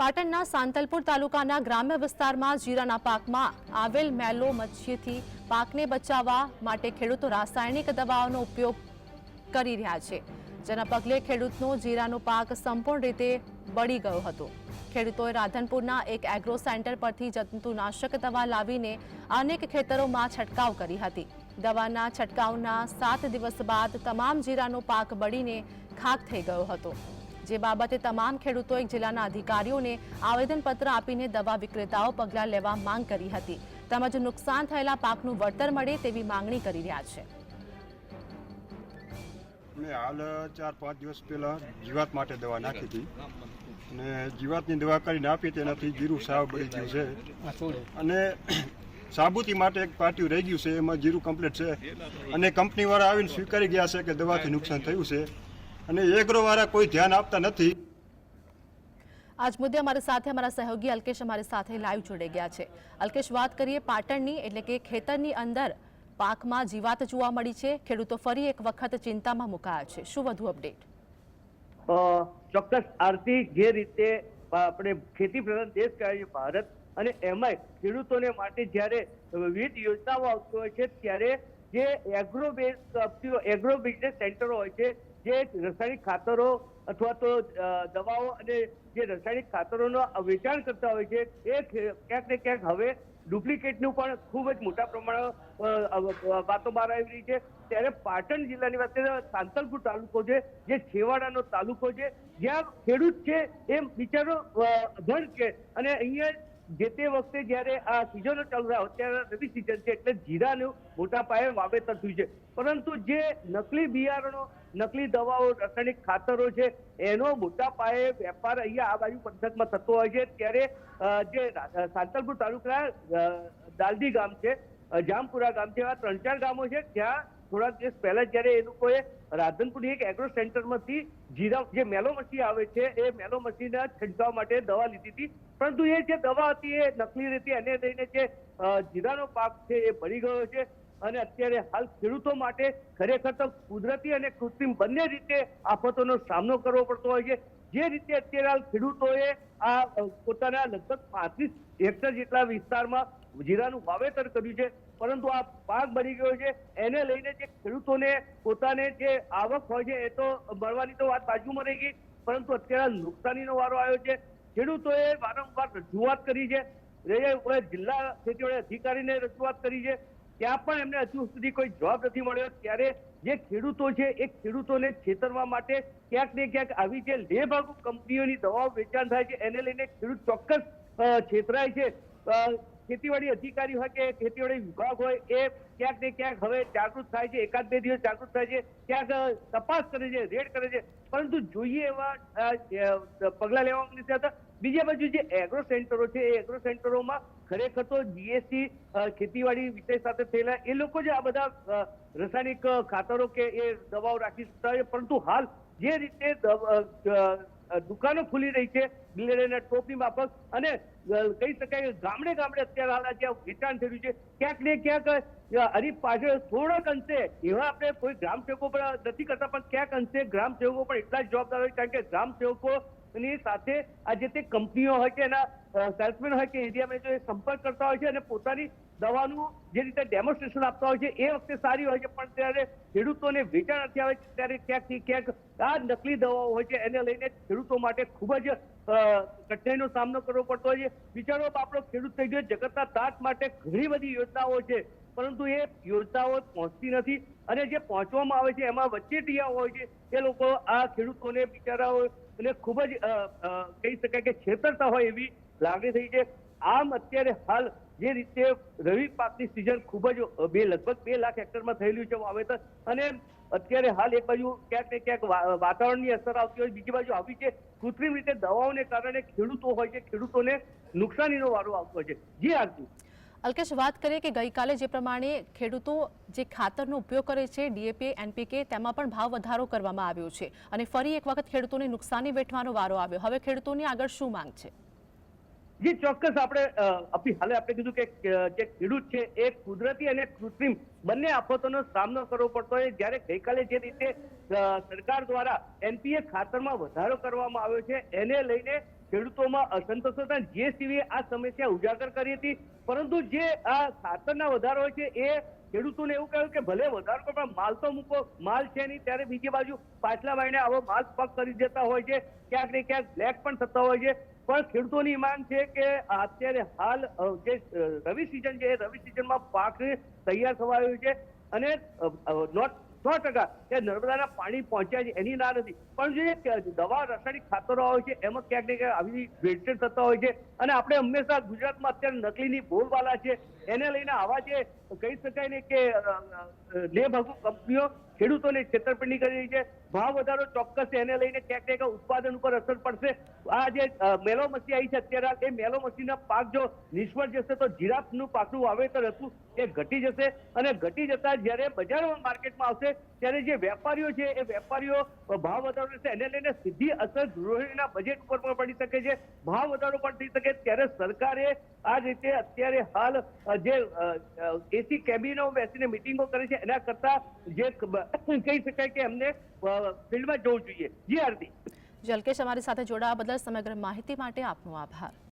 પાટણના સાંતલપુર તાલુકાના ગ્રામ્ય વિસ્તારમાં જીરાના પાકમાં આવેલ મેલો મચ્છીથી પાકને બચાવવા માટે ખેડૂતો રાસાયણિક દવાઓનો ઉપયોગ કરી રહ્યા છે, જેના પગલે ખેડૂતનો જીરાનો પાક સંપૂર્ણ રીતે બળી ગયો હતો. ખેડૂતોએ રાધનપુરના એક એગ્રો સેન્ટર પરથી જંતુનાશક દવા લાવીને અનેક ખેતરોમાં છંટકાવ કરી હતી. દવાના છંટકાવના સાત દિવસ બાદ તમામ જીરાનો પાક બળીને ખાક થઈ ગયો હતો. જે બાબતે તમામ ખેડૂતોએ જિલ્લાના અધિકારીઓને આવેદનપત્ર આપીને દવા વિક્રેતાઓ પગલાં લેવા માંગ કરી હતી. તેમજ નુકસાન થયેલા પાકનું વળતર મળે તેવી માંગણી કરી રહ્યા છે. મેં હાલ ચાર પાંચ દિવસ પહેલા જીવાત માટે દવા નાખી હતી. અને જીવાતની દવા કરીને આપી તેનાથી જીરું સાવ બળી ગયું છે. અને સાબુતી માટે એક પાટિયું રહી ગયું છે. એમાં જીરું કમ્પ્લીટ છે. અને કંપનીવાળા આવીને સ્વીકારી ગયા છે કે દવાથી નુકસાન થયું છે. અને એગ્રોવાળા કોઈ ધ્યાન આપતા નથી. આજ મુદ્દે અમારી સાથે અમારા સહયોગી અલ્કેશ અમારી સાથે લાઈવ જોડાઈ ગયા છે. અલ્કેશ વાત કરીએ પાટણની એટલે કે ખેતરની અંદર પાકમાં જીવાત જોવા મળી છે. ખેડૂતો ફરી એક વખત ચિંતામાં મુકાયા છે. શું વધુ અપડેટ ચોક્કસ આરતી જે રીતે આપણે ખેતી પ્રધાન દેશ કહેવાય છે ભારત અને એમાંય ખેડૂતોને માટે જ્યારે વિવિધ યોજનાઓ આવતી હોય છે ત્યારે જે એગ્રો બેઝ એગ્રો બિઝનેસ સેન્ટરો હોય છે જે રાસાયણિક ખાતરો અથવા તો દવાઓ અને જે રાસાયણિક ખાતરોનો વેચાણ કરતા હોય છે, એ ક્યાંક ને ક્યાંક હવે ડુપ્લિકેટનું પણ ખૂબ જ મોટા પ્રમાણમાં વાતો બહાર આવી રહી છે. ત્યારે પાટણ જિલ્લાની વાત કરીએ સાંતલપુર તાલુકો છે, જે છેવાડાનો તાલુકો છે, જ્યાં ખેડૂત છે એ બિચારો ધન છે અને અહીંયા જે તે વખતે જ્યારે આ સિઝનો ચાલુ રહ્યા અત્યારે રવિ સિઝન છે એટલે જીરાનું મોટા પાયે વાવેતર થયું છે. પરંતુ જે નકલી બિયારણો નકલી દવાઓ, રાસાયણિક ખાતરો છે, એનો મોટા પાયે વેપાર અહીંયા આ બાજુ પંથકમાં થતો હોય છે. ત્યારે જે સાંતલપુર તાલુકાના દાલદી ગામ છે જામપુરા ગામ છે એવા ત્રણ ચાર ગામો છે, ત્યાં થોડાક દિવસ પહેલા જ્યારે એ લોકોએ રાધનપુરની એક એગ્રો સેન્ટરમાંથી જીરા, જે મેલો મસી આવે છે, એ મેલો મચ્છીના છંટકાવ માટે દવા લીધી હતી. પરંતુ એ જે દવા હતી એ નકલી રીતે એને લઈને જે જીરાનો પાક છે, એ ભરી ગયો છે. અને અત્યારે હાલ ખેડૂતો માટે ખરેખર તો કુદરતી અને કૃત્રિમ બંને રીતે આફતોનો સામનો કરવો પડતો હોય છે. જે રીતે અત્યારે હાલ ખેડૂતોએ આ પોતાના લગભગ પાંત્રીસ હેક્ટર જેટલા વિસ્તારમાં જીરાનું વાવેતર કર્યું છે. પરંતુ આ પાક બની ગયો છે. એને લઈને જે ખેડૂતોને પોતાને જે આવક હોય છે એ તો મળવાની તો વાત બાજુમાં રહી ગઈ. પરંતુ અત્યારે નુકસાનીનો વારો આવ્યો છે. ખેડૂતોએ વારંવાર રજૂઆત કરી છે. જિલ્લા ખેતીવાડી અધિકારીને રજૂઆત કરી છે. ત્યાં પણ એમને હજુ સુધી કોઈ જવાબ નથી મળ્યો. ત્યારે જે ખેડૂતો છે, એ ખેડૂતોને છેતરવા માટે ક્યાંક ને ક્યાંક આવી જે લેભાગુ કંપનીઓની દવાઓ વેચાણ થાય છે, એને લઈને ખેડૂત ચોક્કસ છેતરાય છે. ખેતીવાડી અધિકારી હોય કે ખેતીવાડી વિભાગ હોય, એ ક્યાંક ને ક્યાંક હવે જાગૃત થાય છે, એકાદ બે દિવસ જાગૃત થાય છે, ક્યાંક તપાસ કરે છે, રેડ કરે છે. પરંતુ જોઈએ એવા પગલાં લેવામાં નથી આવતા. બીજા બાજુ જે એગ્રો સેન્ટરો છે, એ એગ્રો સેન્ટરોમાં ખરેખર તો જીએસટી ખેતીવાડી વિષય સાથે થયેલા એ લોકો જે આ બધા રાસાયણિક ખાતરો કે એ દવાઓ રાખી શકતા હોય. પરંતુ હાલ જે રીતે દુકાનો ખુલી રહી છે બિલેડના ટોપની માફક, અને કહી શકાય ગામડે ગામડે અત્યારે હાલ જ્યાં વેચાણ થયું છે, ક્યાંક ને ક્યાંક હરી પાછળ થોડાક અંશે, એવા આપણે કોઈ ગ્રામ સેવકો પર નથી કરતા, પણ ક્યાંક અંશે ગ્રામ સેવકો પણ એટલા જ જવાબદાર હોય, કારણ કે ગ્રામ સેવકો ની સાથે આ જે તે કંપનીઓ હોય કે એના સેલ્સમેન હોય કે એરિયા મેનેજર એ સંપર્ક કરતા હોય છે અને પોતાની દવાનું જે રીતે ડેમોન્સ્ટ્રેશન આપતા હોય છે, એ વખતે સારી હોય છે, પણ ત્યારે ખેડૂતોને વેચાણ નથી આવે, ત્યારે ક્યાંકથી ક્યાંક આ નકલી દવાઓ હોય છે, એને લઈને ખેડૂતો માટે ખૂબ જ કઠિનાઈનો સામનો કરવો પડતો હોય છે. બિચારો આપણો ખેડૂત થઈ ગયો, જગતના તાત માટે ઘણી બધી યોજનાઓ છે. પરંતુ એ યોજનાઓ પહોંચતી નથી અને જે પહોંચવામાં આવે છે, એમાં વચ્ચેટિયા હોય છે, એ લોકો આ ખેડૂતોને બિચારાઓ અને ખૂબ જ કહી શકાય કે છેતરતા હોય એવી લાગણી થઈ છે. આમ અત્યારે હાલ જે રીતે રવિ પાકની સિઝન ખૂબ જ બે, લગભગ બે લાખ હેક્ટરમાં થયેલું છે વાવેતર અને અત્યારે હાલ એક બાજુ ક્યાંક ને ક્યાંક વાતાવરણની અસર આવતી હોય, બીજી બાજુ આવી છે. કૃત્રિમ રીતે દવાઓને કારણે ખેડૂતો હોય છે, ખેડૂતોને નુકસાનીનો વારો આવતો હોય છે. જી આજુ અલ્કેશ, વાત કરીએ કે ગઈકાલે જે પ્રમાણે ખેડૂતો જે ખાતરનો ઉપયોગ કરે છે, ડીએપી, એનપીકે, તેમાં પણ ભાવ વધારો કરવામાં આવ્યો છે અને ફરી એક વખત ખેડૂતોને નુકસાની વેઠવાનો વારો આવ્યો. હવે ખેડૂતોની આગળ શું માંગ છે? જી, ચોક્કસ આપણે હાલે આપણે કીધું કે જે ખેડૂત છે એ કુદરતી અને કૃત્રિમ બંને આફતોનો સામનો કરવો પડતો હોય. જ્યારે ગઈકાલે જે રીતે સરકાર દ્વારા એનપીએ ખાતરમાં વધારો કરવામાં આવ્યો છે, એને લઈને ખેડૂતોમાં અસંતોષ હતા. જીએસટીવીએ આ સમસ્યા ઉજાગર કરી હતી. પરંતુ જે આ ખાતરના વધારો હોય છે, એ ખેડૂતોને એવું કહ્યું કે ભલે વધારો કરો, પણ માલ તો મૂકો. માલ છે નહીં, ત્યારે બીજી બાજુ પાછલા મહિને આવો માલ પગ કરી દેતા હોય છે. ક્યાંક ને ક્યાંક બ્લેક પણ થતા હોય છે. પણ ખેડૂતોની માંગ છે કે અત્યારે હાલ જે રવિ સિઝન છે એ રવિ સિઝનમાં પાક તૈયાર થવા આવ્યો છે અને નોટ, સો ટકા કે નર્મદાના પાણી પહોંચ્યા છે, એની ના નથી. પણ જે દવા રાસાયણિક ખાતરો હોય છે, એમાં ક્યાંક ને ક્યાંક આવી વેસ્ટેજ થતા હોય છે અને આપણે હંમેશા ગુજરાતમાં અત્યારે નકલીની બોલબાલા છે, એને લઈને આવા જે, કહી શકાય ને કે લેભાગુ કંપનીઓ ખેડૂતોને છેતરપિંડી કરી રહી છે. ભાવ વધારો ચોક્કસ એને લઈને ક્યાંક ક્યાંક ઉત્પાદન ઉપર અસર પડશે. આ જે મેલો મસી આવી છે અત્યારે એ મેલો મસીના પાક જો નિષ્ફળ જશે તો જીરાફનું પાકનું વાવેતર હતું એ ઘટી જશે. અને ઘટી જતા જ્યારે બજારમાં માર્કેટમાં આવશે, ત્યારે જે વેપારીઓ છે, એ વેપારીઓ ભાવ વધારો રહેશે એને લઈને સીધી અસર ગૃહિણીના બજેટ ઉપર પણ પડી શકે છે. ભાવ વધારો પણ થઈ શકે ત્યારે સરકારે આ રીતે અત્યારે હાલ જે એસી કેબિનો બેસીને મિટિંગો કરે છે, એના કરતા જે કહી શકાય કે એમને ફિલ્ડમાં જવું જોઈએ. જી આરતી જલકેશ, અમારી સાથે જોડાવા બદલ સમગ્ર માહિતી માટે આપનો આભાર.